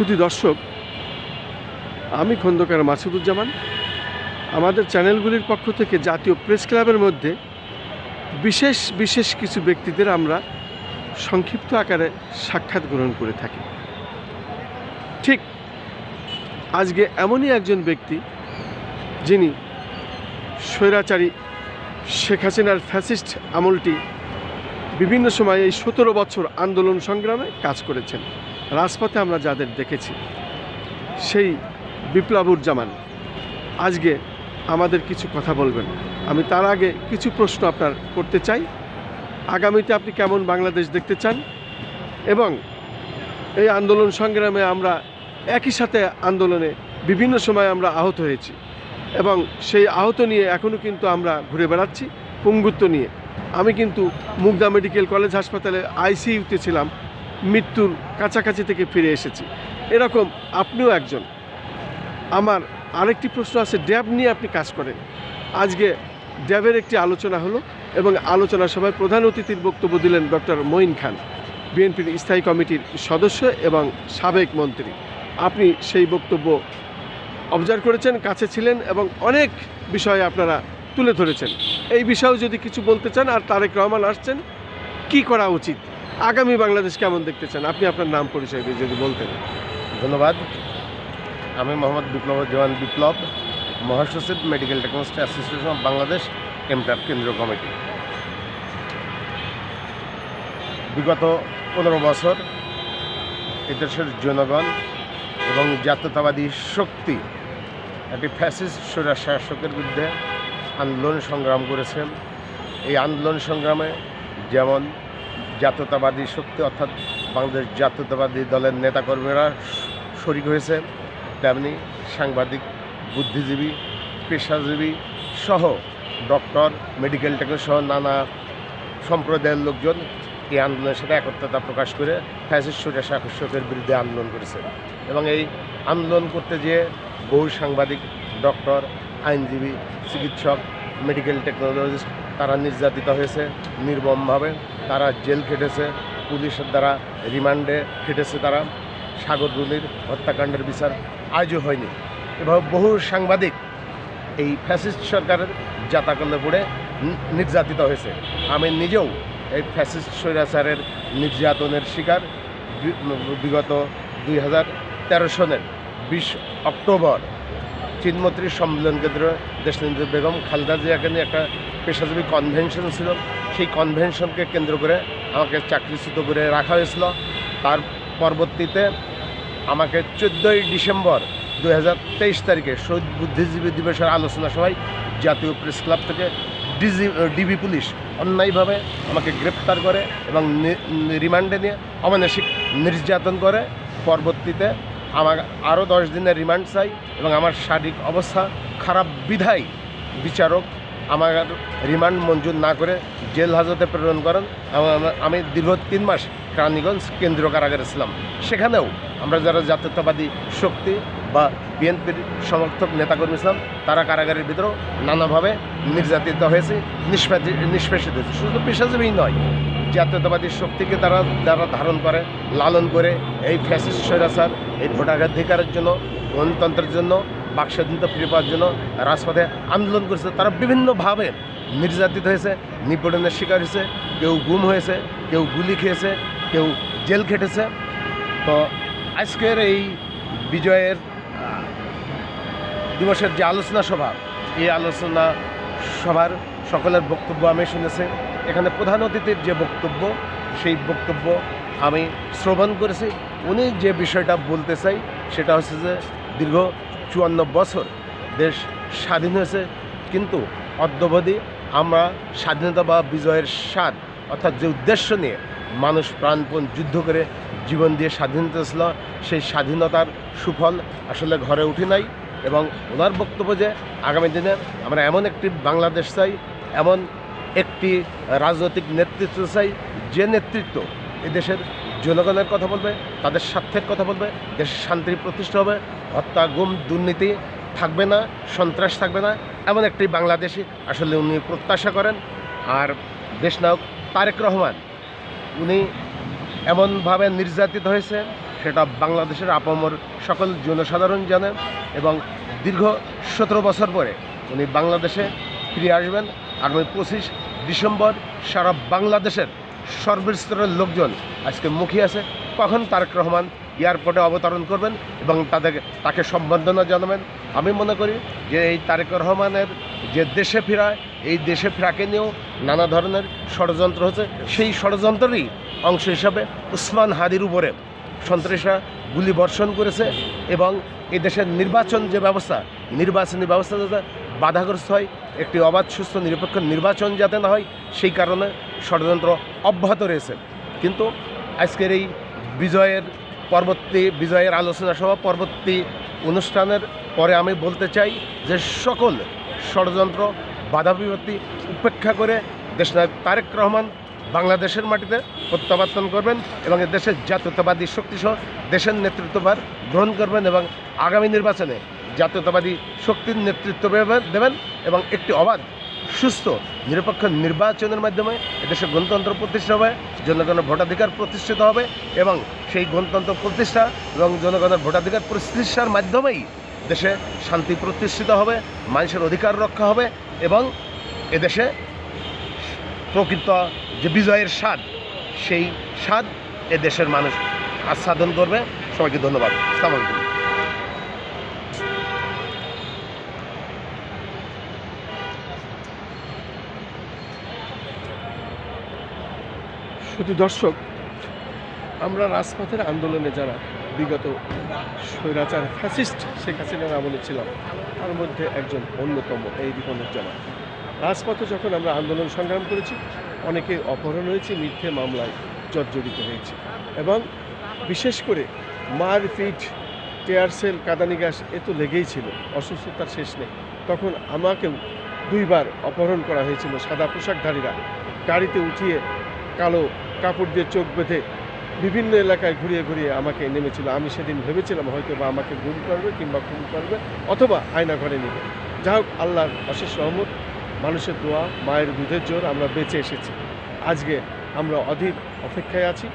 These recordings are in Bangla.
শুধু দর্শক, আমি খন্দকার মাসুদুজ্জামান। আমাদের চ্যানেলগুলির পক্ষ থেকে জাতীয় প্রেস ক্লাবের মধ্যে বিশেষ বিশেষ কিছু ব্যক্তিদের আমরা সংক্ষিপ্ত আকারে সাক্ষাৎ গ্রহণ করে থাকি। ঠিক আজকে এমনই একজন ব্যক্তি যিনি স্বৈরাচারী শেখ হাসিনার ফ্যাসিস্ট আমলটি বিভিন্ন সময়ে এই সতেরো বছর আন্দোলন সংগ্রামে কাজ করেছেন। রাজপথে আমরা যাদের দেখেছি, সেই বিপ্লবুর জামান আজকে আমাদের কিছু কথা বলবেন। আমি তার আগে কিছু প্রশ্ন আপনার করতে চাই। আগামীতে আপনি কেমন বাংলাদেশ দেখতে চান? এবং এই আন্দোলন সংগ্রামে আমরা একই সাথে আন্দোলনে বিভিন্ন সময় আমরা আহত হয়েছি এবং সেই আহত নিয়ে এখনও কিন্তু আমরা ঘুরে বেড়াচ্ছি, পুঙ্গুত্ব নিয়ে। আমি কিন্তু মুগদা মেডিকেল কলেজ হাসপাতালে আইসিইউতে ছিলাম। মৃত্যুর কাছাকাছি থেকে ফিরে এসেছি। এরকম আপনিও একজন। আমার আরেকটি প্রশ্ন আছে, ড্যাব নিয়ে আপনি কাজ করেন। আজকে ড্যাবের একটি আলোচনা হলো এবং আলোচনা সভায় প্রধান অতিথির বক্তব্য দিলেন ডক্টর মঈন খান, বিএনপির স্থায়ী কমিটির সদস্য এবং সাবেক মন্ত্রী। আপনি সেই বক্তব্য অবজার্ভ করেছেন, কাছে ছিলেন এবং অনেক বিষয়ে আপনারা তুলে ধরেছেন। এই বিষয়েও যদি কিছু বলতে চান আর তারেক রহমান আসছেন, কি করা উচিত? আগামী বাংলাদেশ কেমন দেখতে চান? আপনি আপনার নাম পরিচয় দিয়ে যদি বলতেন। ধন্যবাদ। আমি মোহাম্মদ বিপ্লব জওয়ান বিপ্লব, মহাসচিব medical technology association of Bangladesh এমটার কেন্দ্রীয় কমিটি। বিগত পনেরো বছর এদেশের জনগণ এবং জাতীয়তাবাদী শক্তি একটি ফ্যাসিস্ট স্বৈরা শাসকের বিরুদ্ধে আন্দোলন সংগ্রাম করেছেন। এই আন্দোলন সংগ্রামে যেমন জাতীয়তাবাদী শক্তি অর্থাৎ বাংলাদেশ জাতীয়তাবাদী দলের নেতাকর্মীরা শরিক হয়েছে। তেমনি সাংবাদিক, বুদ্ধিজীবী, পেশাজীবী সহ ডক্টর মেডিকেল টেকনিক সহ নানা সম্প্রদায়ের লোকজন এই আন্দোলনের সাথে একত্রতা প্রকাশ করে ফ্যাসিস্ট সূর্য শাসকের বিরুদ্ধে আন্দোলন করেছে এবং এই আন্দোলন করতে যেয়ে বহু সাংবাদিক, ডক্টর, আইনজীবী, চিকিৎসক মেডিকেল টেকনোলজিস্ট তারা নির্যাতিত হয়েছে নির্মমভাবে। তারা জেল খেটেছে, পুলিশের দ্বারা রিমান্ডে খেটেছে তারা। সাগর রুনির হত্যাকাণ্ডের বিচার আজও হয়নি। এভাবে বহু সাংবাদিক এই ফ্যাসিস্ট সরকারের জাতাকলে পড়ে নির্যাতিত হয়েছে। আমি নিজেও এই ফ্যাসিস্ট স্বৈরাচারের নির্যাতনের শিকার। বিগত দুই হাজার তেরো সনের বিশ অক্টোবর চিনমন্ত্রী সম্মেলন কেন্দ্র দেশনেন্দ্র বেগম খালেদা জিয়াকে নিয়ে একটা পেশাজীবী কনভেনশন ছিল। সেই কনভেনশনকে কেন্দ্র করে আমাকে চাকরিচ্যুত করে রাখা হয়েছিল। তার পরবর্তীতে আমাকে চোদ্দোই ডিসেম্বর দু হাজার তেইশ তারিখে শহীদ বুদ্ধিজীবী দিবসের আলোচনা সভায় জাতীয় প্রেস ক্লাব থেকে ডিজি ডিবি পুলিশ অন্যায়ভাবে আমাকে গ্রেপ্তার করে এবং রিমান্ডে নিয়ে অমানসিক নির্যাতন করে। পরবর্তীতে আমার আরও দশ দিনের রিমান্ড চাই এবং আমার শারীরিক অবস্থা খারাপ বিধায় বিচারক আমার রিমান্ড মঞ্জুর না করে জেল হাজতে প্রেরণ করেন আমা- দীর্ঘ তিন মাস কেরানীগঞ্জ কেন্দ্রীয় কারাগারে ছিলাম। সেখানেও আমরা যারা জাতীয়তাবাদী শক্তি বা বিএনপির সমর্থক নেতাকর্মী ছিলাম, তারা কারাগারের ভিতরেও নানাভাবে নির্যাতিত হয়েছে, নিষ্পেষিত হয়েছে। শুধু পেশাজীবী নয়, জাতীয়তাবাদী শক্তিকে তারা যারা ধারণ করে, লালন করে, এই ফ্যাসিস্ট স্বৈরাচার, এই ভোটাধিকারের জন্য, গণতন্ত্রের জন্য বাকস্বাধীনতা ফিরে পাওয়ার জন্য রাজপথে আন্দোলন করেছে। তারা বিভিন্নভাবে নির্যাতিত হয়েছে, নিপীড়নের শিকার হয়েছে, কেউ গুম হয়েছে, কেউ গুলি খেয়েছে, কেউ জেল খেটেছে। তো আজকের এই বিজয়ের দিবসের যে আলোচনা সভা, এই আলোচনা সভার সকলের বক্তব্য আমি শুনেছি। এখানে প্রধান অতিথির যে বক্তব্য, সেই বক্তব্য আমি শ্রবণ করেছি। উনি যে বিষয়টা বলতে চাই, সেটা হচ্ছে যে দীর্ঘ চুয়ান্ন বছর দেশ স্বাধীন হয়েছে, কিন্তু অদ্যবধি আমরা স্বাধীনতা বা বিজয়ের স্বাদ অর্থাৎ যে উদ্দেশ্য নিয়ে মানুষ প্রাণপণ যুদ্ধ করে জীবন দিয়ে স্বাধীনতা ছিল সেই স্বাধীনতার সুফল আসলে ঘরে উঠে নাই এবং ওনার বক্তব্য যে আগামী দিনে আমরা এমন একটি বাংলাদেশ চাই, এমন একটি রাজনৈতিক নেতৃত্ব চাই, যে নেতৃত্ব এদেশের জনগণের কথা বলবে, তাদের স্বার্থের কথা বলবে দেশের শান্তি প্রতিষ্ঠা হবে, হত্যা, গুম, দুর্নীতি থাকবে না, সন্ত্রাস থাকবে না, এমন একটি বাংলাদেশই আসলে উনি প্রত্যাশা করেন। আর দেশনায়ক তারেক রহমান, উনি এমনভাবে নির্যাতিত হয়েছে সেটা বাংলাদেশের আপামর সকল জনসাধারণ জানেন এবং দীর্ঘ সতেরো বছর পরে উনি বাংলাদেশে ফিরে আসবেন। আগামী পঁচিশ ডিসেম্বর সারা বাংলাদেশের সর্বস্তরের লোকজন আজকে মুখিয়ে আছে। কখন তারেক রহমান এয়ারপোর্টে অবতরণ করবেন এবং তাদের, তাকে সম্বর্ধনা জানাবেন? আমি মনে করি যে এই তারেক রহমানের যে দেশে ফেরায় এই দেশে ফেরাকে নিয়েও নানা ধরনের ষড়যন্ত্র হচ্ছে। সেই ষড়যন্ত্রেরই অংশ হিসাবে উসমান হাদির উপরে সন্ত্রাসীরা গুলি বর্ষণ করেছে এবং এই দেশের নির্বাচন যে ব্যবস্থা, নির্বাচনী ব্যবস্থা যাতে বাধাগ্রস্ত হয়, একটি অবাধ, সুস্থ, নিরপেক্ষ নির্বাচন যাতে না হয়, সেই কারণে ষড়যন্ত্র অব্যাহত রয়েছে। কিন্তু আজকের এই বিজয়ের পরবর্তী, বিজয়ের আলোচনা সভা পরবর্তী অনুষ্ঠানের পরে আমি বলতে চাই যে সকল ষড়যন্ত্র বাধা বিপত্তি উপেক্ষা করে দেশনায়ক তারেক রহমান বাংলাদেশের মাটিতে প্রত্যাবর্তন করবেন এবং দেশের জাতীয়তাবাদী শক্তিসহ দেশের নেতৃত্বভার গ্রহণ করবেন এবং আগামী নির্বাচনে জাতীয়তাবাদী শক্তির নেতৃত্ব দেবেন এবং একটি অবাধ সুস্থ, নিরপেক্ষ নির্বাচনের মাধ্যমে এদেশে গণতন্ত্র প্রতিষ্ঠা হবে, জনগণের ভোটাধিকার প্রতিষ্ঠিত হবে এবং সেই গণতন্ত্র প্রতিষ্ঠা এবং জনগণের ভোটাধিকার প্রতিষ্ঠার মাধ্যমেই দেশে শান্তি প্রতিষ্ঠিত হবে, মানুষের অধিকার রক্ষা হবে এবং এদেশে প্রকৃত যে বিজয়ের স্বাদ, সেই স্বাদ এ দেশের মানুষ আস্বাদন করবে। সবাইকে ধন্যবাদ। আসসালামু আলাইকুম শুধু দর্শক, আমরা রাজপথের আন্দোলনে যারা বিগত স্বৈরাচার ফ্যাসিস্ট শেখ হাসিনার আমলে ছিলাম, তার মধ্যে একজন অন্যতম এই রিপনুজ্জামান রাজপথে যখন আমরা আন্দোলন সংগ্রাম করেছি, অনেকে অপহরণ হয়েছে, মিথ্যে মামলায় জর্জরিত হয়েছে এবং বিশেষ করে মারপিট টেয়ার সেল, কাদানি গ্যাস এ তো লেগেই ছিল, অসুস্থতার শেষ নেই। তখন আমাকেও দুইবার অপহরণ করা হয়েছিল সাদা পোশাকধারীরা। গাড়িতে উঠিয়ে কালো কাপড় দিয়ে চোখ বেঁধে বিভিন্ন এলাকায় ঘুরিয়ে ঘুরিয়ে আমাকে নেমেছিল। আমি সেদিন ভেবেছিলাম হয়তো বা আমাকে গুম করবে কিংবা খুন করবে অথবা আয়না ঘরে নেবে যা হোক, আল্লাহর অশেষ রহমত, মানুষের দোয়া, মায়ের দুধের জোর আমরা বেঁচে এসেছি। আজকে আমরা অধীর অপেক্ষায় আছি,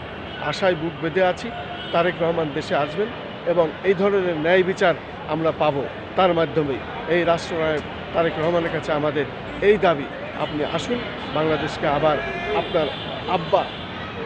আশায় বুক বেঁধে আছি, তারেক রহমান দেশে আসবেন এবং এই ধরনের ন্যায় বিচার আমরা পাবো। তার মাধ্যমেই এই রাষ্ট্রনায়ক তারেক রহমানের কাছে আমাদের এই দাবি। আপনি আসুন, বাংলাদেশকে আবার আপনার আব্বা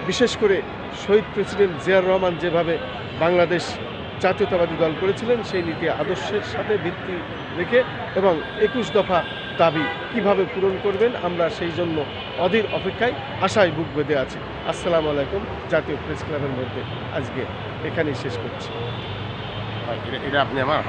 বিশেষ করে শহীদ প্রেসিডেন্ট জিয়াউর রহমান যেভাবে বাংলাদেশ জাতীয়তাবাদী দল করেছিলেন, সেই নীতি আদর্শের সাথে ভিত্তি রেখে এবং একুশ দফা দাবি কীভাবে পূরণ করবেন, আমরা সেই জন্য অধীর অপেক্ষায় আশায় বুক বেঁধে আছি। আসসালামু আলাইকুম, জাতীয় প্রেস ক্লাবের মধ্যে আজকে এখানেই শেষ করছি। এটা- আপনি আমার